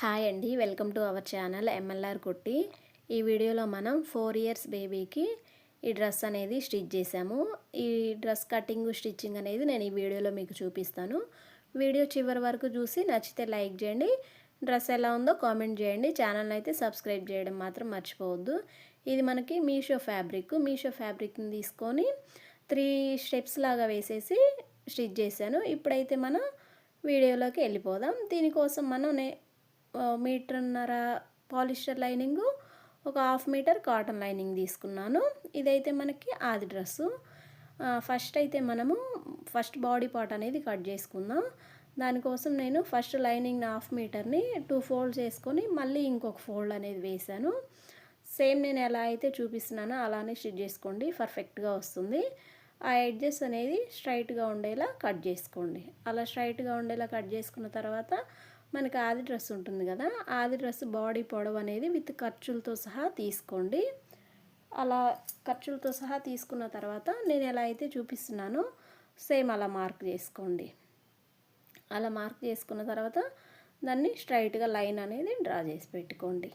Hi అండి. Welcome to our channel MLR Kutti ఈ వీడియోలో మనం ఫోర్ ఇయర్స్ బేబీకి ఈ డ్రెస్ అనేది స్టిచ్ చేసాము ఈ డ్రెస్ కటింగ్ స్టిచ్చింగ్ అనేది నేను ఈ వీడియోలో మీకు చూపిస్తాను. వీడియో చివరి వరకు చూసి నచ్చితే లైక్ చేయండి. డ్రెస్ ఎలా ఉందో కామెంట్ చేయండి. ఛానల్ అయితే సబ్స్క్రైబ్ చేయడం మాత్రం మర్చిపోవద్దు. ఇది మనకి మీషో ఫ్యాబ్రిక్. మీషో ఫ్యాబ్రిక్ని తీసుకొని త్రీ స్టెప్స్ లాగా వేసేసి స్టిచ్ చేశాను. ఇప్పుడైతే మనం వీడియోలోకి వెళ్ళిపోదాం. దీనికోసం మనం నే మీటర్న్నర పాలిస్టర్ లైనింగు ఒక హాఫ్ మీటర్ కాటన్ లైనింగ్ తీసుకున్నాను. ఇదైతే మనకి ఆది డ్రెస్సు. ఫస్ట్ అయితే మనము ఫస్ట్ బాడీ పార్ట్ అనేది కట్ చేసుకుందాం. దానికోసం నేను ఫస్ట్ లైనింగ్ హాఫ్ మీటర్ని టూ ఫోల్డ్ చేసుకొని మళ్ళీ ఇంకొక ఫోల్డ్ అనేది వేసాను సేమ్ నేను ఎలా అయితే చూపిస్తున్నానో అలానే స్టిచ్ చేసుకోండి పర్ఫెక్ట్గా వస్తుంది. ఆ ఎడ్జెస్ అనేది స్ట్రైట్గా ఉండేలా కట్ చేసుకోండి. అలా స్ట్రైట్గా ఉండేలా కట్ చేసుకున్న తర్వాత మనకి ఆది డ్రెస్ ఉంటుంది కదా ఆది డ్రెస్ బాడీ పొడవు అనేది విత్ ఖర్చులతో సహా తీసుకోండి. అలా ఖర్చులతో సహా తీసుకున్న తర్వాత నేను ఎలా అయితే చూపిస్తున్నానో సేమ్ అలా మార్క్ చేసుకోండి. అలా మార్క్ చేసుకున్న తర్వాత దాన్ని స్ట్రైట్గా లైన్ అనేది డ్రా చేసి పెట్టుకోండి.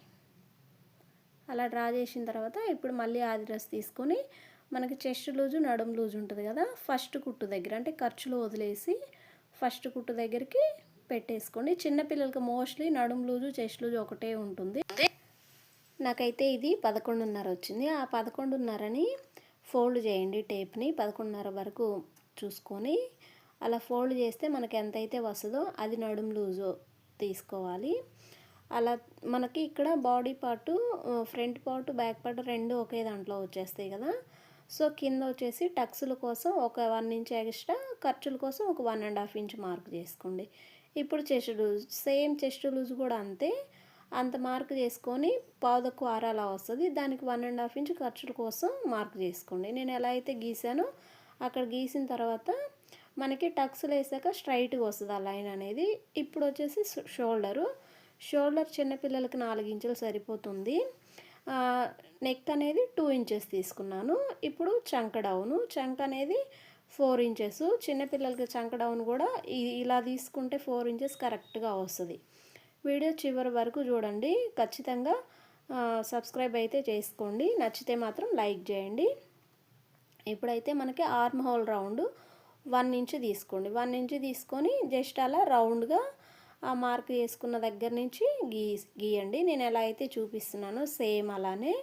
అలా డ్రా చేసిన తర్వాత ఇప్పుడు మళ్ళీ ఆది డ్రెస్ తీసుకొని మనకి చెస్ట్ లూజు నడుం లూజు ఉంటుంది కదా ఫస్ట్ కుట్టు దగ్గర అంటే ఖర్చులు వదిలేసి ఫస్ట్ కుట్టు దగ్గరికి పెట్టేసుకోండి. చిన్నపిల్లలకి మోస్ట్లీ నడుం లూజు చెస్ట్ లూజు ఒకటే ఉంటుంది. నాకైతే ఇది పదకొండున్నర వచ్చింది. ఆ పదకొండున్నరని ఫోల్డ్ చేయండి టేప్ని. పదకొండున్నర వరకు చూసుకొని అలా ఫోల్డ్ చేస్తే మనకి ఎంతైతే వస్తుందో అది నడుం లూజు తీసుకోవాలి. అలా మనకి ఇక్కడ body part front part back part రెండు ఒకే దాంట్లో వచ్చేస్తాయి కదా. సో కింద వచ్చేసి టక్స్ల కోసం ఒక వన్ ఇంచ్ ఎక్స్ట్రా ఖర్చుల కోసం ఒక one and half inch mark చేసుకోండి. ఇప్పుడు chest loose same chest loose కూడా అంతే. అంత మార్క్ చేసుకొని పావుదక్కు ఆరాలా వస్తుంది. దానికి వన్ అండ్ హాఫ్ ఇంచ్ ఖర్చుల కోసం మార్క్ చేసుకోండి. నేను ఎలా అయితే గీసానో అక్కడ గీసిన తర్వాత మనకి టక్స్లు వేసాక స్ట్రైట్గా వస్తుంది ఆ లైన్ అనేది. ఇప్పుడు వచ్చేసి షోల్డరు. షోల్డర్ చిన్నపిల్లలకి నాలుగు ఇంచులు సరిపోతుంది. నెక్ అనేది టూ ఇంచెస్ తీసుకున్నాను. ఇప్పుడు చంక డౌను. చంక అనేది ఫోర్ ఇంచెస్. చిన్నపిల్లలకి చంక డౌన్ కూడా ఇలా తీసుకుంటే ఫోర్ ఇంచెస్ కరెక్ట్గా వస్తుంది. వీడియో చివరి వరకు చూడండి. ఖచ్చితంగా సబ్స్క్రైబ్ అయితే చేసుకోండి. నచ్చితే మాత్రం లైక్ చేయండి. ఇప్పుడైతే మనకి arm hole round one inch తీసుకోండి. వన్ ఇంచ్ తీసుకొని జస్ట్ అలా రౌండ్గా ఆ మార్క్ చేసుకున్న దగ్గర నుంచి గీ గీయండి. నేను ఎలా అయితే చూపిస్తున్నానో సేమ్ అలానే.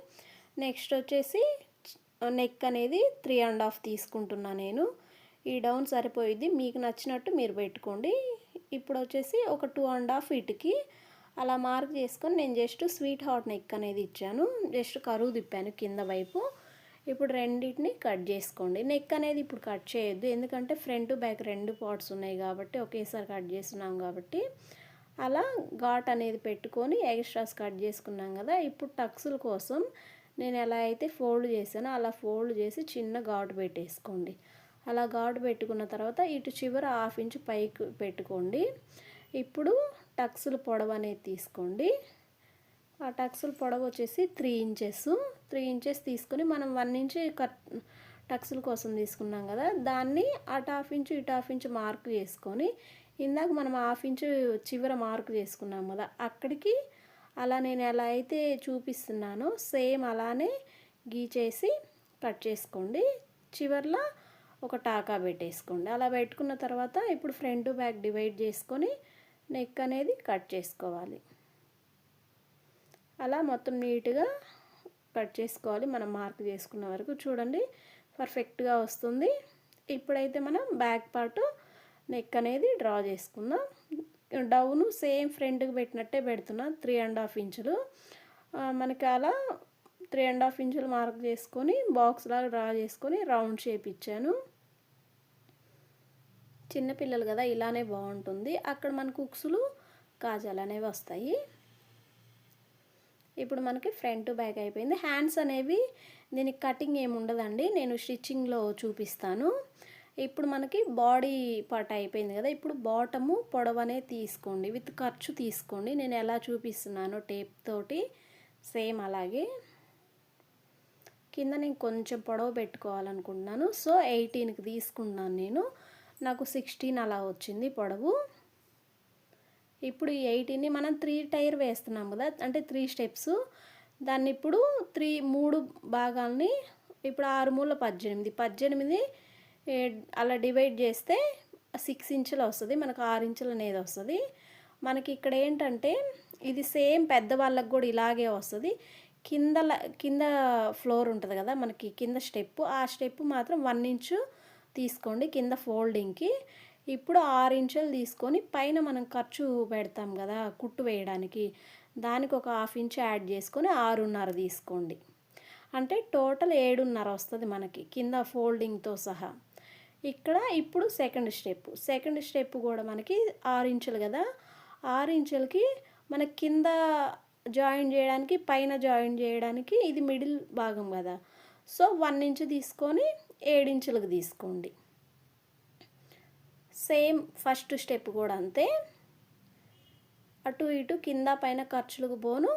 నెక్స్ట్ వచ్చేసి నెక్ అనేది త్రీ అండ్ హాఫ్ తీసుకుంటున్నా నేను. ఈ డౌన్ సరిపోయిద్ది. మీకు నచ్చినట్టు మీరు పెట్టుకోండి. ఇప్పుడు వచ్చేసి ఒక టూ అండ్ హాఫ్ ఇటుకి అలా మార్క్ చేసుకొని నేను జస్ట్ స్వీట్ హాట్ నెక్ అనేది ఇచ్చాను. జస్ట్ కరువు తిప్పాను కింద వైపు. ఇప్పుడు రెండింటిని కట్ చేసుకోండి. నెక్ అనేది ఇప్పుడు కట్ చేయొద్దు. ఎందుకంటే ఫ్రంట్ బ్యాక్ రెండు పార్ట్స్ ఉన్నాయి కాబట్టి ఒకేసారి కట్ చేస్తున్నాం కాబట్టి అలా ఘాట్ అనేది పెట్టుకొని ఎక్స్ట్రాస్ కట్ చేసుకున్నాం కదా. ఇప్పుడు టక్సుల కోసం నేను ఎలా అయితే ఫోల్డ్ చేశానో అలా ఫోల్డ్ చేసి చిన్న ఘాటు పెట్టేసుకోండి. అలా ఘాటు పెట్టుకున్న తర్వాత ఇటు చివర హాఫ్ ఇంచ్ పైకి పెట్టుకోండి. ఇప్పుడు టక్సులు పొడవు అనేది తీసుకోండి. ఆ టక్సులు పొడవు వచ్చేసి త్రీ ఇంచెస్. త్రీ ఇంచెస్ తీసుకొని మనం వన్ ఇంచ్ కట్ టక్సుల కోసం తీసుకున్నాం కదా దాన్ని అటు హాఫ్ ఇంచు ఇటు హాఫ్ ఇంచు మార్క్ చేసుకొని ఇందాక మనం హాఫ్ ఇంచు చివర మార్క్ చేసుకున్నాం కదా అక్కడికి అలా నేను ఎలా అయితే చూపిస్తున్నానో. సేమ్ అలానే గీచేసి కట్ చేసుకోండి. చివర్లో ఒక టాకా పెట్టేసుకోండి. అలా పెట్టుకున్న తర్వాత ఇప్పుడు ఫ్రంట్ బ్యాక్ డివైడ్ చేసుకొని నెక్ అనేది కట్ చేసుకోవాలి. అలా మొత్తం నీట్గా కట్ చేసుకోవాలి. మనం మార్క్ చేసుకున్న వరకు చూడండి పర్ఫెక్ట్గా వస్తుంది. ఇప్పుడైతే మనం బ్యాక్ పార్ట్ నెక్ అనేది డ్రా చేసుకుందాం. డౌను సేమ్ ఫ్రంట్కి పెట్టినట్టే పెడుతున్నా త్రీ అండ్ హాఫ్ ఇంచులు. మనకి అలా త్రీ అండ్ హాఫ్ ఇంచులు మార్క్ చేసుకొని బాక్స్ లాగా డ్రా చేసుకొని రౌండ్ షేప్ ఇచ్చాను. చిన్నపిల్లలు కదా ఇలానే బాగుంటుంది. అక్కడ మనకు ఉక్సులు కాజాలు అనేవి వస్తాయి. ఇప్పుడు మనకి ఫ్రంట్ బ్యాక్ అయిపోయింది. హ్యాండ్స్ అనేవి దీనికి కటింగ్ ఏమి ఉండదండి. నేను స్టిచ్చింగ్లో చూపిస్తాను. ఇప్పుడు మనకి బాడీ పార్ట్ అయిపోయింది కదా. ఇప్పుడు బాటము పొడవనే తీసుకోండి. విత్ ఖర్చు తీసుకోండి. నేను ఎలా చూపిస్తున్నానో టేప్ తోటి సేమ్ అలాగే. కింద నేను కొంచెం పొడవు పెట్టుకోవాలనుకుంటున్నాను. సో ఎయిటీన్కి తీసుకున్నాను నేను. నాకు సిక్స్టీన్ అలా వచ్చింది పొడవు. ఇప్పుడు ఈ ఎయిటీన్ని మనం త్రీ టైర్ వేస్తున్నాం కదా. అంటే త్రీ స్టెప్స్. దాన్ని ఇప్పుడు త్రీ మూడు భాగాల్ని ఇప్పుడు ఆరు మూల పద్దెనిమిది. పద్దెనిమిది అలా డివైడ్ చేస్తే సిక్స్ ఇంచులు వస్తుంది మనకు ఆరు ఇంచులు అనేది వస్తుంది. మనకి ఇక్కడ ఏంటంటే ఇది సేమ్ పెద్ద వాళ్ళకి కూడా ఇలాగే వస్తుంది. కింద కింద ఫ్లోర్ ఉంటుంది కదా మనకి కింద స్టెప్ ఆ స్టెప్ మాత్రం వన్ ఇంచు తీసుకోండి కింద ఫోల్డింగ్కి ఇప్పుడు ఆరు ఇంచులు తీసుకొని పైన మనం ఖర్చు పెడతాం కదా కుట్టు వేయడానికి. దానికి ఒక హాఫ్ ఇంచ్ యాడ్ చేసుకొని ఆరున్నర తీసుకోండి. అంటే టోటల్ ఏడున్నర వస్తుంది మనకి కింద ఫోల్డింగ్తో సహా. ఇక్కడ ఇప్పుడు సెకండ్ స్టెప్ సెకండ్ స్టెప్ కూడా మనకి ఆరు ఇంచులు కదా? ఆరు ఇంచులకి మన కింద జాయిన్ చేయడానికి పైన జాయిన్ చేయడానికి ఇది మిడిల్ భాగం కదా? సో వన్ ఇంచ్ తీసుకొని ఏడించులకు తీసుకోండి. సేమ్ ఫస్ట్ స్టెప్ కూడా అంతే. అటు ఇటు కింద పైన ఖర్చులకు పోను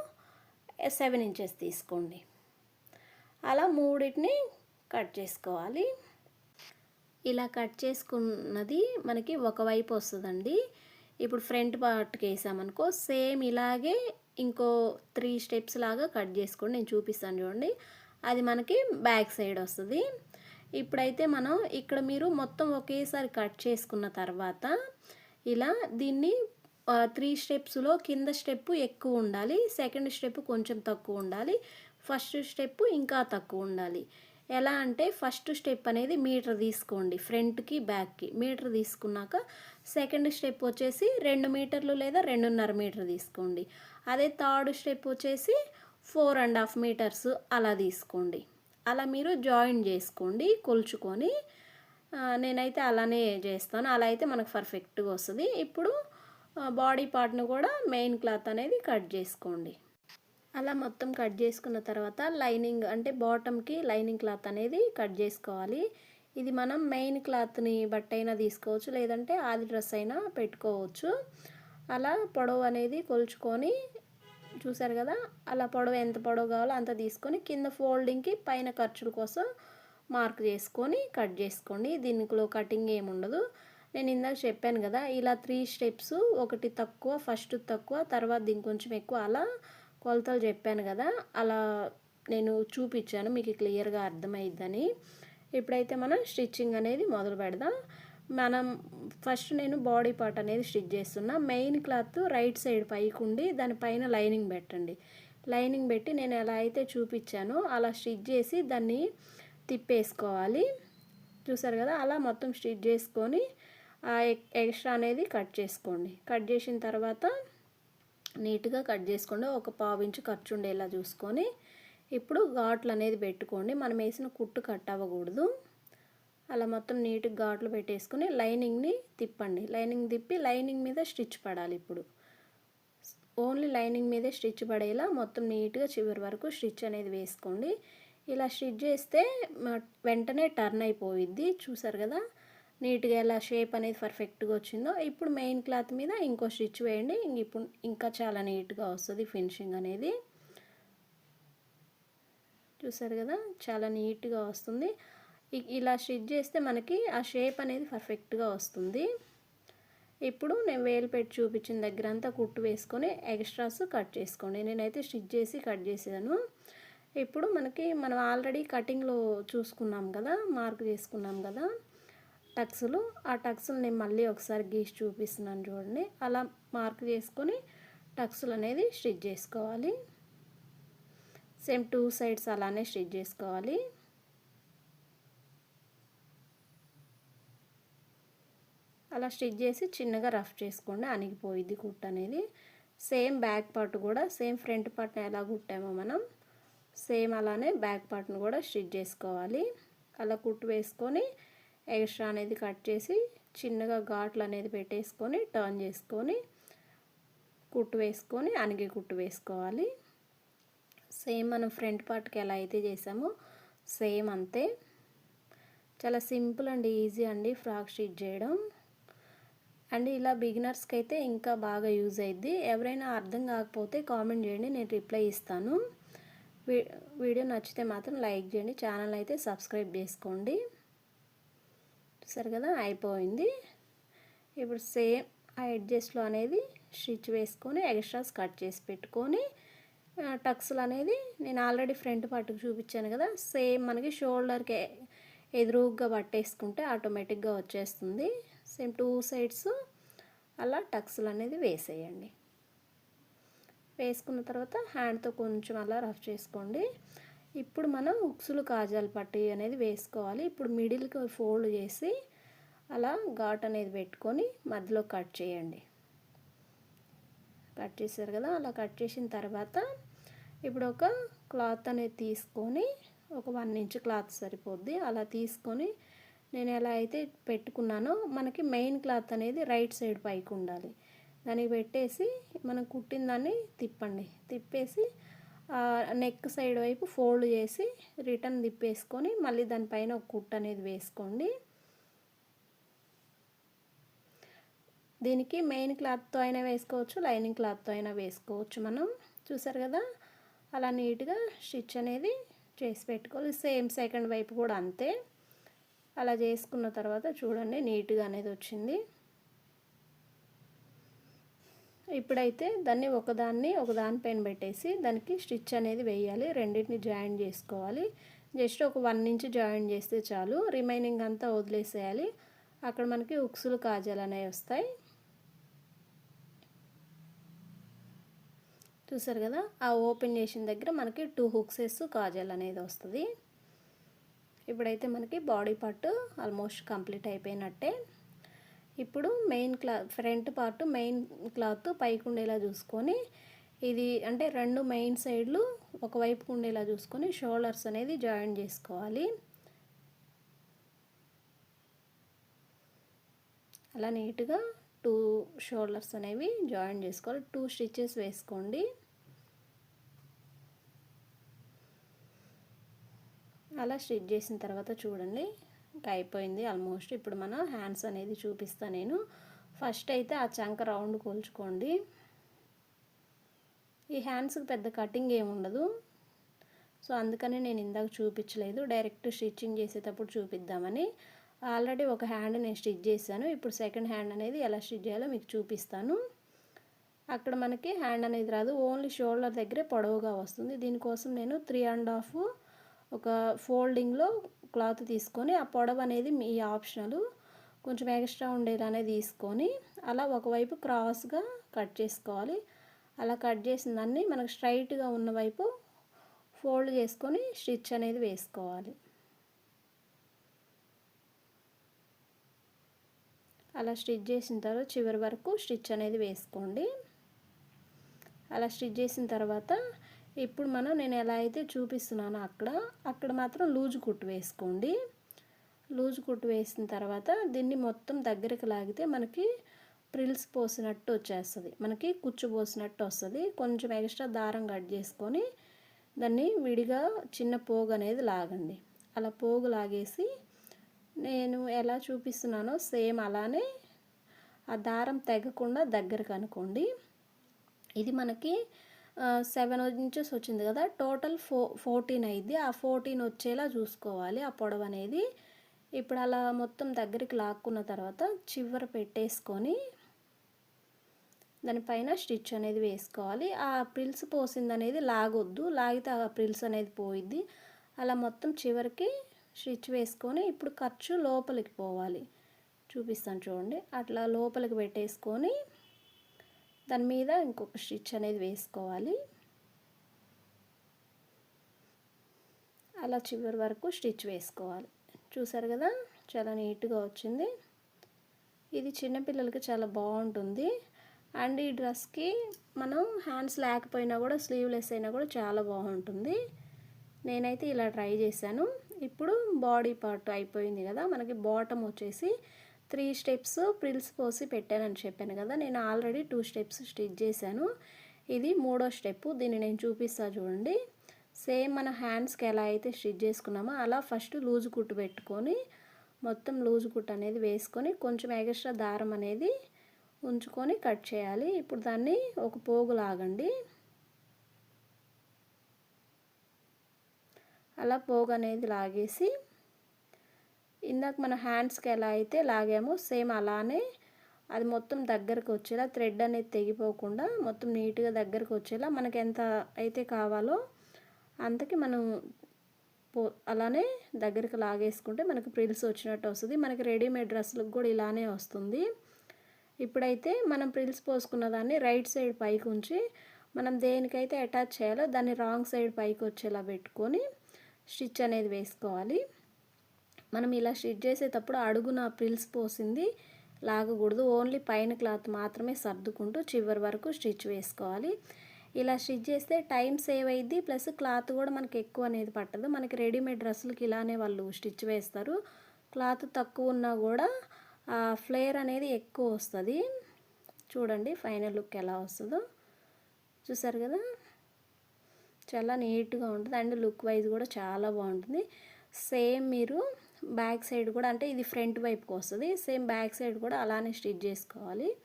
సెవెన్ ఇంచెస్ తీసుకోండి. అలా మూడింటిని కట్ చేసుకోవాలి. ఇలా కట్ చేసుకున్నది మనకి ఒకవైపు వస్తుందండి. ఇప్పుడు ఫ్రంట్ పార్ట్కి వేసామనుకో సేమ్ ఇలాగే ఇంకో త్రీ స్టెప్స్ లాగా కట్ చేసుకోండి నేను చూపిస్తాను చూడండి. అది మనకి బ్యాక్ సైడ్ వస్తుంది. ఇప్పుడైతే మనం ఇక్కడ మీరు మొత్తం ఒకేసారి కట్ చేసుకున్న తర్వాత ఇలా దీన్ని త్రీ స్టెప్స్లో కింద స్టెప్ ఎక్కువ ఉండాలి సెకండ్ స్టెప్ కొంచెం తక్కువ ఉండాలి ఫస్ట్ స్టెప్ ఇంకా తక్కువ ఉండాలి. ఎలా అంటే ఫస్ట్ స్టెప్ అనేది మీటర్ తీసుకోండి ఫ్రంట్కి బ్యాక్కి మీటర్ తీసుకున్నాక సెకండ్ స్టెప్ వచ్చేసి రెండు మీటర్లు లేదా రెండున్నర మీటర్ తీసుకోండి. అదే థర్డ్ స్టెప్ వచ్చేసి ఫోర్ అండ్ హాఫ్ మీటర్స్ అలా తీసుకోండి. అలా మీరు జాయిన్ చేసుకోండి కొలుచుకొని నేనైతే అలానే చేస్తాను. అలా అయితే మనకు పర్ఫెక్ట్గా వస్తుంది. ఇప్పుడు బాడీ పార్ట్ను కూడా మెయిన్ క్లాత్ అనేది కట్ చేసుకోండి. అలా మొత్తం కట్ చేసుకున్న తర్వాత లైనింగ్ అంటే బాటమ్కి లైనింగ్ క్లాత్ అనేది కట్ చేసుకోవాలి. ఇది మనం మెయిన్ క్లాత్ని బట్టైనా అయినా తీసుకోవచ్చు లేదంటే ఆది డ్రెస్ అయినా పెట్టుకోవచ్చు. అలా పొడవు అనేది కొలుచుకొని చూసారు కదా అలా పొడవు ఎంత పొడవు కావాలో అంత తీసుకొని కింద ఫోల్డింగ్కి పైన ఖర్చుల కోసం మార్క్ చేసుకొని కట్ చేసుకోండి. దీనిలో కటింగ్ ఏమి ఉండదు. నేను ఇందాక చెప్పాను కదా ఇలా త్రీ స్టెప్స్ ఒకటి తక్కువ ఫస్ట్ తక్కువ తర్వాత ఇంకొంచెం కొంచెం ఎక్కువ అలా కొలతలు చెప్పాను కదా అలా నేను చూపించాను మీకు క్లియర్గా అర్థమైద్దని ఇప్పుడైతే మనం స్టిచ్చింగ్ అనేది మొదలు పెడదాం. మనం ఫస్ట్ నేను బాడీ పార్ట్ అనేది స్టిచ్ చేస్తున్నా. మెయిన్ క్లాత్ రైట్ సైడ్ పైకి ఉండి దానిపైన లైనింగ్ పెట్టండి. లైనింగ్ పెట్టి నేను ఎలా అయితే చూపించానో అలా స్టిచ్ చేసి దాన్ని తిప్పేసుకోవాలి. చూసారు కదా అలా మొత్తం స్టిచ్ చేసుకొని ఆ ఎక్- ఎక్స్ట్రా అనేది కట్ చేసుకోండి. కట్ చేసిన తర్వాత నీట్గా కట్ చేసుకోండి ఒక పావు ఇంచు ఖర్చు ఉండేలా చూసుకొని ఇప్పుడు ఘాట్లు అనేది పెట్టుకోండి. మనం వేసిన కుట్టు కట్ అవ్వకూడదు. అలా మొత్తం నీట్గా ఘాట్లు పెట్టేసుకొని లైనింగ్ని తిప్పండి. లైనింగ్ తిప్పి లైనింగ్ మీద స్టిచ్ పడాలి ఇప్పుడు. ఓన్లీ లైనింగ్ మీదే స్టిచ్ పడేలా మొత్తం నీట్గా చివరి వరకు స్టిచ్ అనేది వేసుకోండి. ఇలా స్టిచ్ చేస్తే వెంటనే టర్న్ అయిపోయిద్ది. చూసారు కదా? నీట్గా ఎలా షేప్ అనేది పర్ఫెక్ట్గా వచ్చిందో ఇప్పుడు మెయిన్ క్లాత్ మీద ఇంకో స్టిచ్ వేయండి. ఇప్పుడు ఇంకా చాలా నీట్గా వస్తుంది ఫినిషింగ్ అనేది. చూసారు కదా? చాలా నీట్గా వస్తుంది. ఇ- ఇలా స్టిచ్ చేస్తే మనకి ఆ షేప్ అనేది పర్ఫెక్ట్గా వస్తుంది. ఇప్పుడు నేను వేలు పెట్టి చూపించిన దగ్గర అంతా కుట్టు వేసుకొని ఎక్స్ట్రాస్ కట్ చేసుకోండి. నేనైతే స్టిచ్ చేసి కట్ చేసాను ఇప్పుడు మనకి మనం ఆల్రెడీ కటింగ్లో చూసుకున్నాం కదా? మార్క్ చేసుకున్నాం కదా? టక్స్లు ఆ టక్స్లు నేను మళ్ళీ ఒకసారి గీసి చూపిస్తున్నాను చూడండి. అలా మార్క్ చేసుకొని టక్స్లు అనేది స్టిచ్ చేసుకోవాలి. సేమ్ టూ సైడ్స్ అలానే స్టిచ్ చేసుకోవాలి. అలా స్టిచ్ చేసి చిన్నగా రఫ్ చేసుకోండి అణిగిపోయిద్ది కుట్టు అనేది. సేమ్ బ్యాక్ పార్ట్ కూడా సేమ్ ఫ్రంట్ పార్ట్ని ఎలా కుట్టామో మనం సేమ్ అలానే బ్యాక్ పార్ట్ని కూడా స్టిచ్ చేసుకోవాలి. అలా కుట్టు వేసుకొని ఎక్స్ట్రా అనేది కట్ చేసి చిన్నగా ఘాట్లు అనేది పెట్టేసుకొని టర్న్ చేసుకొని కుట్టు వేసుకొని అనిగి కుట్టు వేసుకోవాలి. సేమ్ మనం ఫ్రంట్ పార్ట్కి ఎలా అయితే చేసామో సేమ్ అంతే. చాలా సింపుల్ అండ్ ఈజీ అండి ఫ్రాక్ స్టిచ్ చేయడం. అండ్ ఇలా బిగినర్స్కి అయితే ఇంకా బాగా యూజ్ అయింది ఎవరైనా అర్థం కాకపోతే కామెంట్ చేయండి నేను రిప్లై ఇస్తాను. వీ- వీడియో నచ్చితే మాత్రం లైక్ చేయండి ఛానల్ అయితే సబ్స్క్రైబ్ చేసుకోండి. చూసారు కదా అయిపోయింది. ఇప్పుడు సేమ్ ఆ అడ్జస్ట్లో అనేది స్టిచ్ వేసుకొని ఎక్స్ట్రాస్ కట్ చేసి పెట్టుకొని టక్స్లు అనేది నేను ఆల్రెడీ ఫ్రంట్ పార్ట్కి చూపించాను కదా సేమ్ మనకి షోల్డర్కి ఎదురుగ్గా పట్టేసుకుంటే ఆటోమేటిక్గా వచ్చేస్తుంది. సేమ్ టూ సైడ్స్ అలా టక్స్లు అనేది వేసేయండి. వేసుకున్న తర్వాత హ్యాండ్తో కొంచెం అలా రఫ్ చేసుకోండి. ఇప్పుడు మనం ఉక్సులు కాజాల పట్టి అనేది వేసుకోవాలి. ఇప్పుడు మిడిల్కి ఫోల్డ్ చేసి అలా ఘాట్ అనేది పెట్టుకొని మధ్యలో కట్ చేయండి. కట్ చేశారు కదా అలా కట్ చేసిన తర్వాత ఇప్పుడు ఒక క్లాత్ అనేది తీసుకొని ఒక వన్ ఇంచ్ క్లాత్ సరిపోద్ది. అలా తీసుకొని నేను ఎలా అయితే పెట్టుకున్నానో మనకి మెయిన్ క్లాత్ అనేది రైట్ సైడ్ పైకి ఉండాలి. దానికి పెట్టేసి మనం కుట్టిన దాన్ని తిప్పండి. తిప్పేసి నెక్ సైడ్ వైపు ఫోల్డ్ చేసి రిటర్న్ తిప్పేసుకొని మళ్ళీ దానిపైన ఒక కుట్ అనేది వేసుకోండి. దీనికి మెయిన్ క్లాత్తో అయినా వేసుకోవచ్చు లైనింగ్ క్లాత్తో అయినా వేసుకోవచ్చు మనం. చూసారు కదా? అలా నీట్గా స్టిచ్ అనేది చేసి పెట్టుకోవాలి. సేమ్ సెకండ్ వైపు కూడా అంతే. అలా చేసుకున్న తర్వాత చూడండి నీట్గా అనేది వచ్చింది. ఇప్పుడైతే దాన్ని ఒకదాన్ని ఒకదానిపైన పెట్టేసి దానికి స్టిచ్ అనేది వేయాలి. రెండింటిని జాయిన్ చేసుకోవాలి. జస్ట్ ఒక వన్ ఇంచ్ జాయిన్ చేస్తే చాలు. రిమైనింగ్ అంతా వదిలేసేయాలి. అక్కడ మనకి ఉక్సులు కాజాలు అనేవి వస్తాయి. చూసారు కదా? ఆ ఓపెన్ చేసిన దగ్గర మనకి టూ హుక్సెస్ కాజల్ అనేది వస్తుంది. ఇప్పుడైతే మనకి బాడీ పార్ట్ ఆల్మోస్ట్ కంప్లీట్ అయిపోయినట్టే. ఇప్పుడు మెయిన్ క్లా ఫ్రంట్ పార్ట్ మెయిన్ క్లాత్ పైకి ఉండేలా చూసుకొని ఇది అంటే రెండు మెయిన్ సైడ్లు ఒకవైపు ఉండేలా చూసుకొని షోల్డర్స్ అనేది జాయిన్ చేసుకోవాలి. అలా నీట్గా టూ షోల్డర్స్ అనేవి జాయిన్ చేసుకోవాలి. టూ స్టిచ్చెస్ వేసుకోండి. అలా స్టిచ్ చేసిన తర్వాత చూడండి. ఇంకా అయిపోయింది ఆల్మోస్ట్. ఇప్పుడు మన హ్యాండ్స్ అనేది చూపిస్తాను నేను. ఫస్ట్ అయితే ఆ చంక రౌండ్ కోల్చుకోండి. ఈ హ్యాండ్స్కి పెద్ద కటింగ్ ఏమి ఉండదు. సో అందుకని నేను ఇందాక చూపించలేదు. డైరెక్ట్ స్టిచ్చింగ్ చేసేటప్పుడు చూపిద్దామని. ఆల్రెడీ ఒక హ్యాండ్ నేను స్టిచ్ చేశాను. ఇప్పుడు సెకండ్ హ్యాండ్ అనేది ఎలా స్టిచ్ చేయాలో మీకు చూపిస్తాను. అక్కడ మనకి హ్యాండ్ అనేది రాదు. ఓన్లీ షోల్డర్ దగ్గరే పొడవుగా వస్తుంది. దీనికోసం నేను త్రీ అండ్ హాఫ్ ఒక ఫోల్డింగ్లో క్లాత్ తీసుకొని ఆ పొడవు అనేది మీ ఆప్షనల్ కొంచెం ఎక్స్ట్రా ఉండేలానే తీసుకొని అలా ఒకవైపు క్రాస్గా కట్ చేసుకోవాలి. అలా కట్ చేసిన దాన్ని మనకు స్ట్రైట్గా ఉన్న వైపు ఫోల్డ్ చేసుకొని స్టిచ్ అనేది వేసుకోవాలి. అలా స్టిచ్ చేసిన తర్వాత చివరి వరకు స్టిచ్ అనేది వేసుకోండి. అలా స్టిచ్ చేసిన తర్వాత ఇప్పుడు మనం నేను ఎలా అయితే చూపిస్తున్నానో అక్కడ అక్కడ మాత్రం లూజు కుట్టు వేసుకోండి. లూజు కుట్టు వేసిన తర్వాత దీన్ని మొత్తం దగ్గరికి లాగితే మనకి ప్రిల్స్ పోసినట్టు వచ్చేస్తుంది. మనకి కుచ్చు పోసినట్టు వస్తుంది. కొంచెం ఎక్స్ట్రా దారం కట్ చేసుకొని దాన్ని విడిగా చిన్న పోగు అనేది లాగండి. అలా పోగు లాగేసి నేను ఎలా చూపిస్తున్నానో సేమ్ అలానే ఆ దారం తెగకుండా దగ్గరకు అనుకోండి. ఇది మనకి సెవెన్ ఇంచెస్ వచ్చింది కదా టోటల్ ఫో ఫోర్టీన్ అయింది. ఆ ఫోర్టీన్ వచ్చేలా చూసుకోవాలి. ఆ పొడవు అనేది ఇప్పుడు అలా మొత్తం దగ్గరికి లాక్కున్న తర్వాత చివర పెట్టేసుకొని దానిపైన స్టిచ్ అనేది వేసుకోవాలి. ఆ ప్రిల్స్ పోసింది అనేది లాగొద్దు. లాగితే ఆ ప్రిల్స్ అనేది పోయిద్ది. అలా మొత్తం చివరికి స్టిచ్ వేసుకొని ఇప్పుడు ఖర్చు లోపలికి పోవాలి. చూపిస్తాను చూడండి. అట్లా లోపలికి పెట్టేసుకొని దాని మీద ఇంకొక స్టిచ్ అనేది వేసుకోవాలి. అలా చివరి వరకు స్టిచ్ వేసుకోవాలి. చూసారు కదా? చాలా నీట్గా వచ్చింది. ఇది చిన్నపిల్లలకి చాలా బాగుంటుంది. అండ్ ఈ డ్రెస్కి మనం హ్యాండ్స్ లేకపోయినా కూడా స్లీవ్లెస్ అయినా కూడా చాలా బాగుంటుంది. నేనైతే ఇలా ట్రై చేశాను. ఇప్పుడు బాడీ పార్ట్ అయిపోయింది కదా? మనకి బాటమ్ వచ్చేసి త్రీ స్టెప్స్ ప్రిల్స్ పోసి పెట్టానని చెప్పాను కదా నేను ఆల్రెడీ టూ స్టెప్స్ స్టిచ్ చేశాను. ఇది మూడో స్టెప్ దీన్ని నేను చూపిస్తా చూడండి. సేమ్ మన హ్యాండ్స్కి ఎలా అయితే స్టిచ్ చేసుకున్నామో అలా ఫస్ట్ లూజ్ కుట్టు పెట్టుకొని మొత్తం లూజ్ కుట్టు అనేది వేసుకొని కొంచెం ఎగస్ట్రా దారం అనేది ఉంచుకొని కట్ చేయాలి. ఇప్పుడు దాన్ని ఒక పోగు లాగండి. అలా పోగు అనేది లాగేసి ఇందాక మన హ్యాండ్స్కి ఎలా అయితే లాగామో సేమ్ అలానే అది మొత్తం దగ్గరకు వచ్చేలా థ్రెడ్ అనేది తెగిపోకుండా మొత్తం నీట్గా దగ్గరకు వచ్చేలా మనకి ఎంత అయితే కావాలో అంతకి మనం పో అలానే దగ్గరికి లాగేసుకుంటే మనకి ప్రిల్స్ వచ్చినట్టు వస్తుంది. మనకి రెడీమేడ్ డ్రెస్సులకు కూడా ఇలానే వస్తుంది. ఇప్పుడైతే మనం ప్రిల్స్ పోసుకున్న దాన్ని రైట్ సైడ్ పైకి ఉంచి మనం దేనికైతే అటాచ్ చేయాలో దాన్ని రాంగ్ సైడ్ పైకి వచ్చేలా పెట్టుకొని స్టిచ్ అనేది వేసుకోవాలి. మనం ఇలా స్టిచ్ చేసేటప్పుడు అడుగున ప్రిల్స్ పోసింది లాగకూడదు. ఓన్లీ పైన క్లాత్ మాత్రమే సర్దుకుంటూ చివరి వరకు స్టిచ్ వేసుకోవాలి. ఇలా స్టిచ్ చేస్తే టైం సేవ్ అయ్యిద్ది ప్లస్ క్లాత్ కూడా మనకి ఎక్కువ అనేది పట్టదు. మనకి రెడీమేడ్ డ్రెస్సులకి ఇలానే వాళ్ళు స్టిచ్ వేస్తారు. క్లాత్ తక్కువ ఉన్నా కూడా ఫ్లేర్ అనేది ఎక్కువ వస్తుంది. చూడండి ఫైనల్ లుక్ ఎలా వస్తుందో. చూసారు కదా? చాలా నీట్గా ఉంటుంది. అండ్ లుక్ వైజ్ కూడా చాలా బాగుంటుంది. సేమ్ మీరు బ్యాక్ సైడ్ కూడా అంటే ఇది ఫ్రంట్ వైపుకి వస్తుంది. సేమ్ బ్యాక్ సైడ్ కూడా అలానే స్టిచ్ చేసుకోవాలి.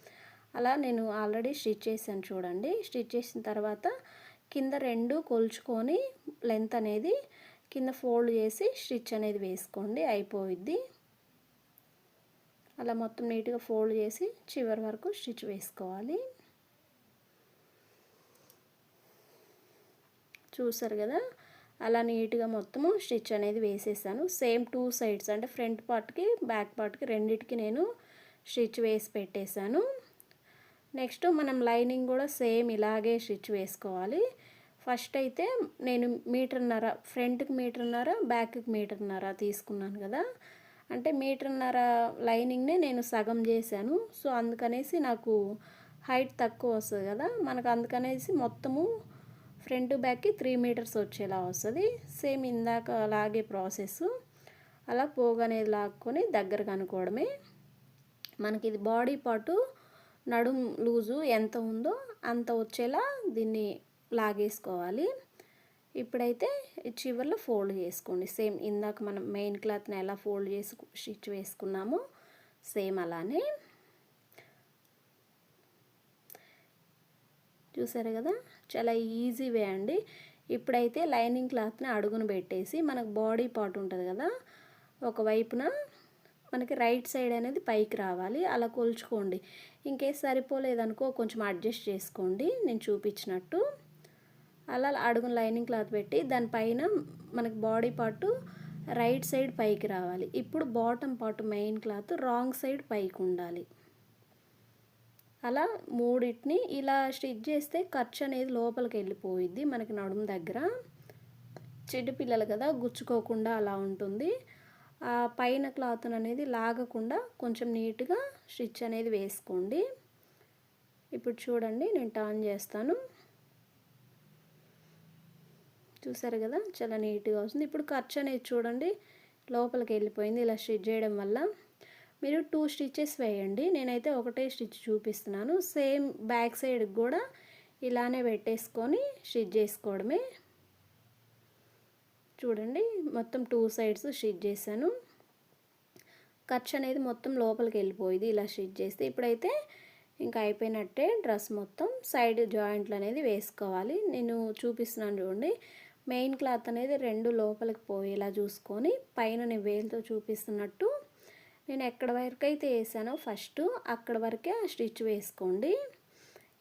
అలా నేను ఆల్రెడీ స్టిచ్ చేశాను చూడండి. స్టిచ్ చేసిన తర్వాత కింద రెండు కొలుచుకొని లెంత్ అనేది కింద ఫోల్డ్ చేసి స్టిచ్ అనేది వేసుకోండి. అయిపోయిద్ది. అలా మొత్తం నీట్గా ఫోల్డ్ చేసి చివరి వరకు స్టిచ్ వేసుకోవాలి. చూసారు కదా? అలా నీట్గా మొత్తము స్టిచ్ అనేది వేసేసాను. సేమ్ టూ సైడ్స్ అంటే ఫ్రంట్ పార్ట్కి బ్యాక్ పార్ట్కి రెండిటికి నేను స్టిచ్ వేసి పెట్టేశాను నెక్స్ట్ మనం లైనింగ్ కూడా సేమ్ ఇలాగే స్టిచ్ వేసుకోవాలి. ఫస్ట్ అయితే నేను మీటర్న్నర ఫ్రంట్కి మీటర్న్నర బ్యాక్కి మీటర్న్నర తీసుకున్నాను కదా. అంటే మీటర్న్నర లైనింగ్నే నేను సగం చేశాను. సో అందుకనేసి నాకు హైట్ తక్కువ వస్తుంది కదా. మనకు అందుకనేసి మొత్తము ఫ్రంట్ బ్యాక్కి త్రీ మీటర్స్ వచ్చేలా వస్తుంది. సేమ్ ఇందాక అలాగే ప్రాసెస్. అలా పోగు అనేది లాక్కొని దగ్గరకు అనుకోవడమే. మనకి ఇది బాడీ పార్టు నడుం లూజు ఎంత ఉందో అంత వచ్చేలా దీన్ని లాగేసుకోవాలి. ఇప్పుడైతే చివరిలో ఫోల్డ్ చేసుకోండి. సేమ్ ఇందాక మనం మెయిన్ క్లాత్ని ఎలా ఫోల్డ్ చేసి స్టిచ్ వేసుకున్నామో సేమ్ అలానే. చూసారు కదా? చాలా ఈజీ వే అండి. ఇప్పుడైతే లైనింగ్ క్లాత్ని అడుగును పెట్టేసి మనకు బాడీ పార్ట్ ఉంటుంది కదా ఒకవైపున మనకి రైట్ సైడ్ అనేది పైకి రావాలి. అలా కొలుచుకోండి. ఇంకేస్ సరిపోలేదనుకో కొంచెం అడ్జస్ట్ చేసుకోండి. నేను చూపించినట్టు. అలా అడుగున లైనింగ్ క్లాత్ పెట్టి దానిపైన మనకి బాడీ పార్టు రైట్ సైడ్ పైకి రావాలి. ఇప్పుడు bottom part main cloth wrong side పైకి ఉండాలి. అలా మూడింటిని ఇలా స్టిచ్ చేస్తే ఖర్చు అనేది లోపలికి వెళ్ళిపోయిద్ది మనకి నడుము దగ్గర. చెడ్డు పిల్లలు కదా గుచ్చుకోకుండా అలా ఉంటుంది. ఆ పైన క్లాత్ అనేది లాగకుండా కొంచెం నీట్గా స్టిచ్ అనేది వేసుకోండి. ఇప్పుడు చూడండి నేను టర్న్ చేస్తాను. చూసారు కదా చాలా నీట్గా వస్తుంది. ఇప్పుడు ఖర్చు అనేది చూడండి లోపలికి వెళ్ళిపోయింది ఇలా స్టిచ్ చేయడం వల్ల. మీరు టూ స్టిచెస్ వేయండి. నేనైతే ఒకటే స్టిచ్ చూపిస్తున్నాను. సేమ్ బ్యాక్ సైడ్కి కూడా ఇలానే పెట్టేసుకొని స్టిచ్ చేసుకోవడమే. చూడండి మొత్తం టూ సైడ్స్ స్టిచ్ చేశాను. ఖర్చు అనేది మొత్తం లోపలికి వెళ్ళిపోయింది ఇలా స్టిచ్ చేస్తే. ఇప్పుడైతే ఇంకా అయిపోయినట్టే డ్రెస్ మొత్తం సైడ్ జాయింట్లు అనేది వేసుకోవాలి. నేను చూపిస్తున్నాను చూడండి మెయిన్ క్లాత్ అనేది రెండు లోపలికి పోయేలా చూసుకొని పైన నేను వేలుతో చూపిస్తున్నట్టు నేను ఎక్కడ వరకు అయితే వేసానో ఫస్ట్ అక్కడ వరకే స్టిచ్ వేసుకోండి.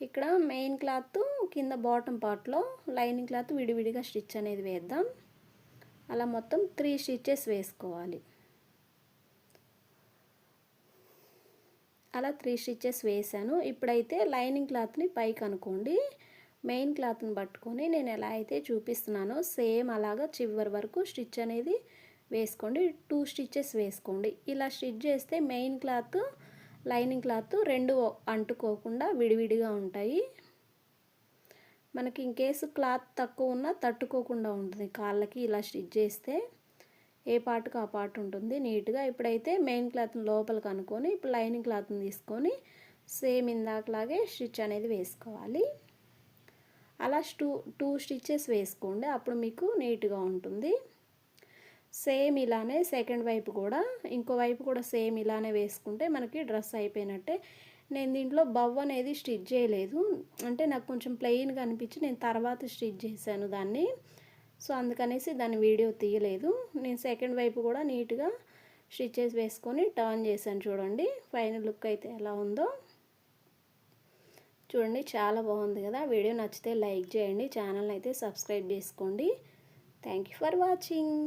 ఇక్కడ మెయిన్ క్లాత్ కింద బాటమ్ పార్ట్లో లైనింగ్ క్లాత్ విడివిడిగా స్టిచ్ అనేది వేద్దాం. అలా మొత్తం త్రీ స్టిచ్చెస్ వేసుకోవాలి. అలా త్రీ స్టిచ్చెస్ వేసాను. ఇప్పుడైతే లైనింగ్ క్లాత్ని పైకి అనుకోండి. మెయిన్ క్లాత్ని పట్టుకొని నేను ఎలా అయితే చూపిస్తున్నానో సేమ్ అలాగా చివరి వరకు స్టిచ్ అనేది వేసుకోండి. టూ స్టిచ్చెస్ వేసుకోండి. ఇలా స్టిచ్ చేస్తే మెయిన్ క్లాత్ లైనింగ్ క్లాత్ రెండు అంటుకోకుండా విడివిడిగా ఉంటాయి. మనకి ఇంకేసు క్లాత్ తక్కువ ఉన్నా తట్టుకోకుండా ఉంటుంది. కాళ్ళకి ఇలా స్టిచ్ చేస్తే ఏ పార్ట్కి ఆ పార్ట్ ఉంటుంది. నీట్గా ఇప్పుడైతే మెయిన్ క్లాత్ని లోపలికి అనుకొని ఇప్పుడు లైనింగ్ క్లాత్ని తీసుకొని సేమ్ ఇందాకలాగే స్టిచ్ అనేది వేసుకోవాలి. అలా టూ టూ స్టిచ్చెస్ వేసుకోండి. అప్పుడు మీకు నీట్గా ఉంటుంది. సేమ్ ఇలానే సెకండ్ వైపు కూడా ఇంకో వైపు కూడా సేమ్ ఇలానే వేసుకుంటే మనకి డ్రెస్ అయిపోయినట్టే. నేను దీంట్లో బవ్ అనేది స్టిచ్ చేయలేదు. అంటే నాకు కొంచెం ప్లెయిన్గా అనిపించి నేను తర్వాత స్టిచ్ చేశాను దాన్ని. సో అందుకనేసి దాని వీడియో తీయలేదు. నేను సెకండ్ వైపు కూడా నీట్గా స్టిచ్చెస్ వేసుకొని టర్న్ చేశాను చూడండి. ఫైనల్ లుక్ అయితే ఎలా ఉందో. చూడండి చాలా బాగుంది కదా. వీడియో నచ్చితే లైక్ చేయండి. ఛానల్ అయితే సబ్స్క్రైబ్ చేసుకోండి. Thank you for watching.